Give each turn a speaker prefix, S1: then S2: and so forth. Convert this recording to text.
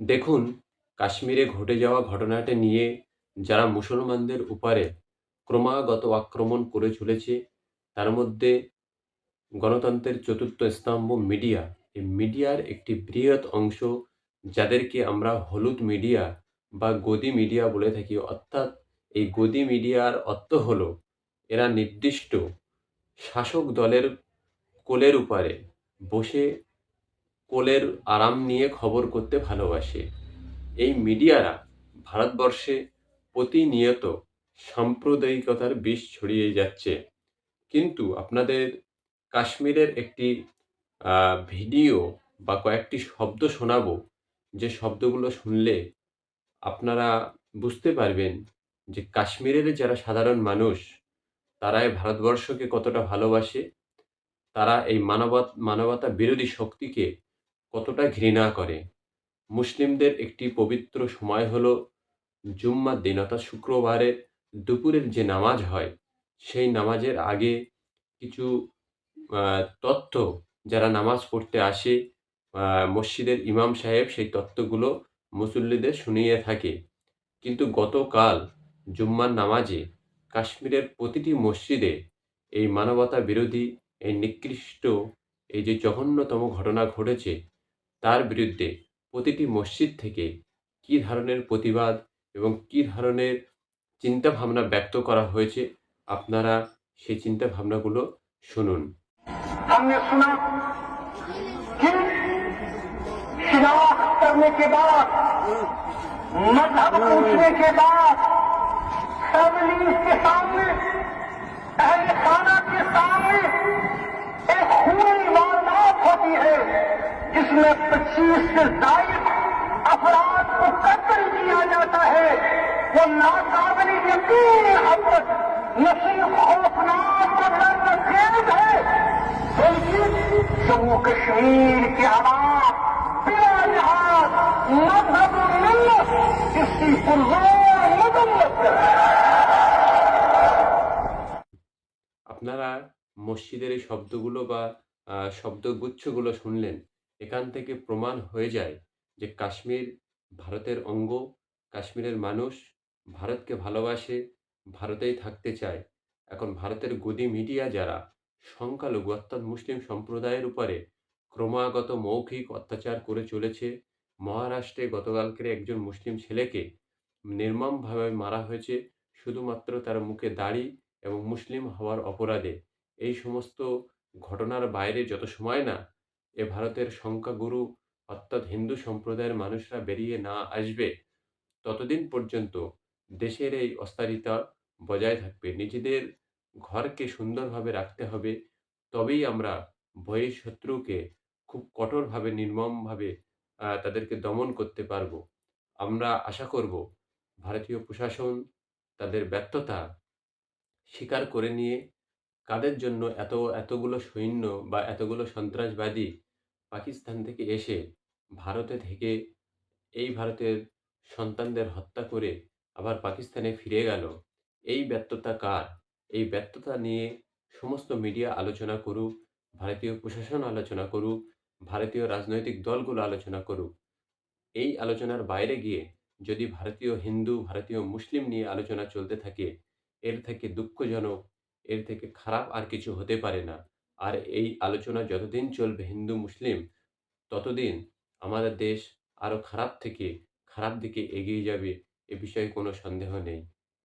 S1: দেখুন, কাশ্মীরে ঘটে যাওয়া ঘটনাটা নিয়ে যারা মুসলমানদের উপরে ক্রমাগত আক্রমণ করে চলেছে, তার মধ্যে গণতন্ত্রের চতুর্থ স্তম্ভ মিডিয়া। এই মিডিয়ার একটি বৃহৎ অংশ যাদেরকে আমরা হলুদ মিডিয়া বা গদি মিডিয়া বলে থাকি, অর্থাৎ এই গদি মিডিয়ার অর্থ হলো এরা নির্দিষ্ট শাসক দলের কোলের উপরে বসে কোলের আরাম নিয়ে খবর করতে ভালোবাসে। এই মিডিয়ারা ভারতবর্ষে প্রতিনিয়ত সাম্প্রদায়িকতার বিষ ছড়িয়ে যাচ্ছে। কিন্তু আপনাদের কাশ্মীরের একটি ভিডিও বা কয়েকটি শব্দ শোনাবো। যে শব্দগুলো শুনলে আপনারা বুঝতে পারবেন যে কাশ্মীরের যারা সাধারণ মানুষ তারা এই ভারতবর্ষকে কতটা ভালোবাসে, তারা এই মানবত, মানবতা বিরোধী শক্তিকে কতটা ঘৃণা করে। মুসলিমদের একটি পবিত্র সময় হল জুম্মার দিন, অর্থাৎ শুক্রবারে দুপুরের যে নামাজ হয়, সেই নামাজের আগে কিছু তথ্য যারা নামাজ পড়তে আসে মসজিদের ইমাম সাহেব সেই তত্ত্বগুলো মুসল্লিদের শুনিয়ে থাকে। কিন্তু গতকাল জুম্মার নামাজে কাশ্মীরের প্রতিটি মসজিদে এই মানবতা বিরোধী এই নিকৃষ্ট, এই যে জঘন্যতম ঘটনা ঘটেছে তার বিরুদ্ধে প্রতিটি মসজিদ থেকে কী ধরনের প্রতিবাদ এবং কী ধরনের চিন্তাভাবনা ব্যক্ত করা হয়েছে আপনারা সেই চিন্তাভাবনাগুলো শুনুন
S2: हमने सुना कि शिनाख्त करने के बाद मजहब पूछने के बाद फैमिली के सामने अहल खाना के सामने जिसमें पच्चीस से जायद अफराद को कत्ल किया जाता है वो नाकाबिल यकीन हद नसीब खौफनाक और दर्दखेज है बल्कि जम्मू कश्मीर के आवाम बिना जहाज मजहब मिलत इसकी पुरजोर मजम्मत है
S1: আপনারা মসজিদের এই শব্দগুলো বা আহ, শব্দগুচ্ছগুলো শুনলেন এখান থেকে প্রমাণ হয়ে যায় যে কাশ্মীর ভারতের অঙ্গ, কাশ্মীরের মানুষ ভারতকে ভালোবাসে, ভারতেই থাকতে চায়। এখন ভারতের গদি মিডিয়া যারা, সংখ্যালঘু অর্থাৎ মুসলিম সম্প্রদায়ের উপরে ক্রমাগত মৌখিক অত্যাচার করে চলেছে। মহারাষ্ট্রে গতকালকের একজন মুসলিম ছেলেকে নির্মমভাবে মারা হয়েছে, শুধুমাত্র তার মুখে দাড়ি এবং মুসলিম হওয়ার অপরাধে। এই সমস্ত ঘটনার বাইরে যত সময় না এ ভারতের সংখ্যাগুরু, অর্থাৎ হিন্দু সম্প্রদায়ের মানুষরা বেরিয়ে না আসবে, ততদিন পর্যন্ত দেশের এই অস্থায়িতা বজায় থাকবে। নিজেদের ঘরকে সুন্দরভাবে রাখতে হবে, তবেই আমরা বহিঃ শত্রুকে খুব কঠোরভাবে, নির্মমভাবে তাদেরকে দমন করতে পারব। আমরা আশা করব ভারতীয় প্রশাসন তাদের ব্যর্থতা স্বীকার করে নিয়ে কাদের জন্য এত, এতগুলো সৈন্য বা এতগুলো সন্ত্রাসবাদী পাকিস্তান থেকে এসে ভারতে থেকে এই ভারতের সন্তানদের হত্যা করে আবার পাকিস্তানে ফিরে গেল। এই ব্যর্থতা কার? এই ব্যর্থতা নিয়ে সমস্ত মিডিয়া আলোচনা করুক, ভারতীয় প্রশাসন আলোচনা করুক, ভারতীয় রাজনৈতিক দলগুলো আলোচনা করুক। এই আলোচনার বাইরে গিয়ে যদি ভারতীয় হিন্দু, ভারতীয় মুসলিম নিয়ে আলোচনা চলতে থাকে, এর থেকে দুঃখজনক এর থেকে খারাপ আর কিছু হতে পারে না। আর এই আলোচনা যতদিন চলবে হিন্দু, মুসলিম, ততদিন আমাদের দেশ আরও খারাপ থেকে, খারাপ দিকে এগিয়ে যাবে, এ বিষয়ে কোনো সন্দেহ নেই।